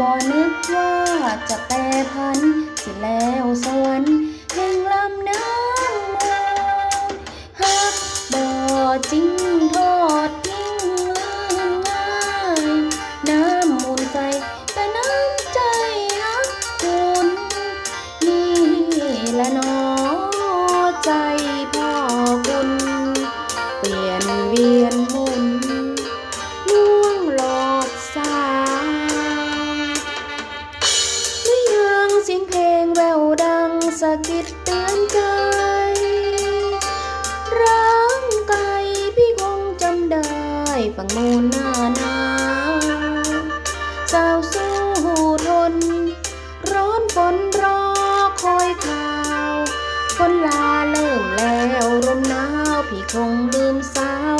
บ่นึกว่าจะแปรพันสิแล้วสวรรค์แห่งลำน้ำ สะกิดเตือนใจร่างกายพี่คงจำได้ ฝั่งโน้นหน้าหนาวสาวสู้ทน ร้อนฝนรอคอยข่าวฝนลาเริ่มแล้วลมหนาว พี่คงลืมสาว